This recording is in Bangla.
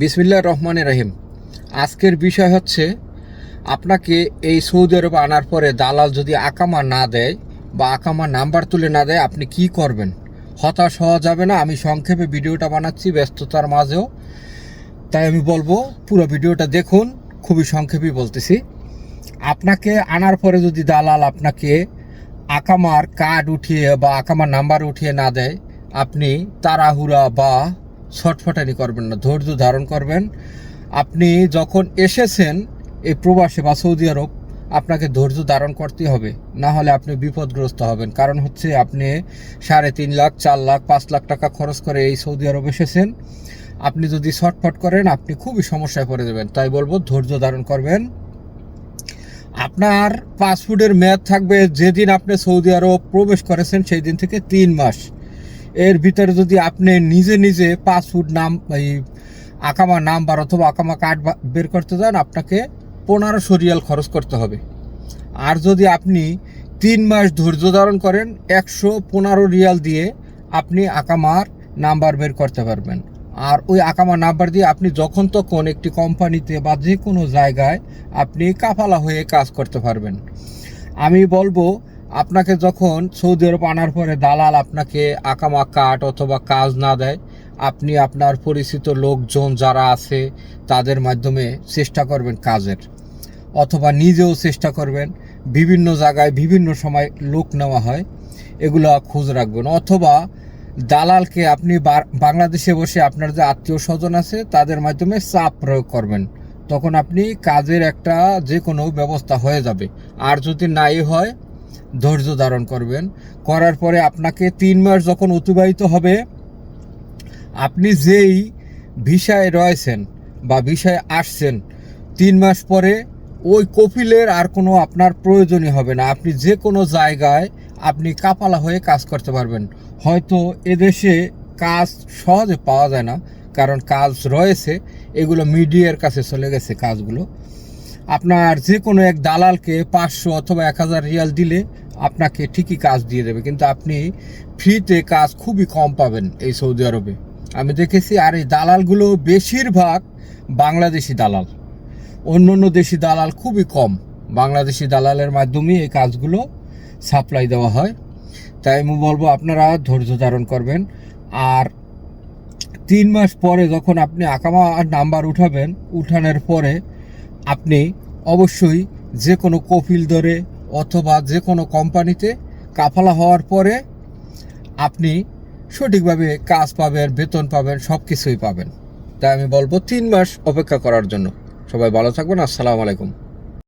বিসমিল্লাহ রহমানের রহিম। আজকের বিষয় হচ্ছে, আপনাকে এই সৌদি আরবে আনার পরে দালাল যদি আকামা না দেয় বা আকামা নাম্বার তুলে না দেয়, আপনি কি করবেন? হতাশ হওয়া যাবে না। আমি সংক্ষেপে ভিডিওটা বানাচ্ছি ব্যস্ততার মাঝেও। তাই আমি বলব, পুরো ভিডিওটা দেখুন, খুবই সংক্ষেপেই বলতেছি। আপনাকে আনার পরে যদি দালাল আপনাকে আকামার কার্ড উঠিয়ে বা আকামার নাম্বার উঠিয়ে না দেয়, আপনি তাড়াহুড়া বা ছটফটানি করবেন না, ধৈর্য ধারণ করবেন। আপনি যখন এসেছেন এই প্রবাসে বা সৌদি আরব, আপনাকে ধৈর্য ধারণ করতে হবে, না হলে আপনি বিপদগ্রস্ত হবেন। কারণ হচ্ছে আপনি সাড়ে তিন লাখ, চার লাখ, পাঁচ লাখ টাকা খরচ করে এই সৌদি আরব এসেছেন। আপনি যদি ছটফট করেন, আপনি খুবই সমস্যায় পড়ে যাবেন। তাই বলব, ধৈর্য ধারণ করবেন। আপনার পাসপোর্টের মেয়াদ থাকবে যেদিন আপনি সৌদি আরব প্রবেশ করেছেন, সেই দিন থেকে তিন মাস। এর ভিতরে যদি আপনি নিজে নিজে পাসপোর্ট নাম, এই আকামা নাম্বার অথবা আকামা কার্ড বের করতে যান, আপনাকে পনেরোশো রিয়াল খরচ করতে হবে। আর যদি আপনি তিন মাস ধৈর্য ধারণ করেন, একশো পনেরো রিয়াল দিয়ে আপনি আকামার নাম্বার বের করতে পারবেন। আর ওই আকামা নাম্বার দিয়ে আপনি যখন তখন একটি কোম্পানিতে বা যে কোনো জায়গায় আপনি কাফালা হয়ে কাজ করতে পারবেন। আমি বলব আপনাকে যখন সৌদি আরব আনার পরে দালাল আপনাকে আকামা কার্ড অথবা কাজ না দেয়, আপনি আপনার পরিচিত লোকজন যারা আছে তাদের মাধ্যমে চেষ্টা করবেন কাজের। অথবা নিজেও চেষ্টা করবেন বিভিন্ন জায়গায় বিভিন্ন সময় লোক নেওয়া হয়, এগুলো খোঁজ রাখবেন। অথবা দালালকে আপনি বাংলাদেশে বসে আপনার যে আত্মীয় স্বজন আছে তাদের মাধ্যমে চাপ প্রয়োগ করবেন। তখন আপনি কাজের একটা যে কোনো ব্যবস্থা হয়ে যাবে। আর যদি নাই হয় ধৈর্য ধারণ করবেন। করার পরে আপনাকে তিন মাস যখন অতিবাহিত হবে, আপনি যেই ভিসায় রয়েছেন বা ভিসায় আসছেন, তিন মাস পরে ওই কপিলের আর কোনো আপনার প্রয়োজনই হবে না। আপনি যে কোনো জায়গায় আপনি কাপালা হয়ে কাজ করতে পারবেন। হয়তো এদেশে কাজ সহজে পাওয়া যায় না, কারণ কাজ রয়েছে, এগুলো মিডিয়ার কাছে চলে গেছে কাজগুলো। আপনার যে কোনো এক দালালকে পাঁচশো অথবা এক হাজার রিয়াল দিলে আপনাকে ঠিকই কাজ দিয়ে দেবে, কিন্তু আপনি ফ্রিতে কাজ খুবই কম পাবেন এই সৌদি আরবে। আমি দেখেছি, আর এই দালালগুলো বেশিরভাগ বাংলাদেশি দালাল। অন্য অন্য দেশি দালাল খুবই কম। বাংলাদেশি দালালের মাধ্যমেই এই কাজগুলো সাপ্লাই দেওয়া হয়। তাই আমি বলব, আপনারা ধৈর্য ধারণ করবেন। আর তিন মাস পরে যখন আপনি আকামা নাম্বার উঠাবেন, উঠানোর পরে আপনি অবশ্যই যে কোনো কপিল ধরে অথবা যে কোনো কোম্পানিতে কাফালা হওয়ার পরে আপনি সঠিকভাবে কাজ পাবেন, বেতন পাবেন সব কিছুই পাবেন। তাই আমি বলব তিন মাস অপেক্ষা করার জন্য। সবাই ভালো থাকবেন। আসসালামু আলাইকুম।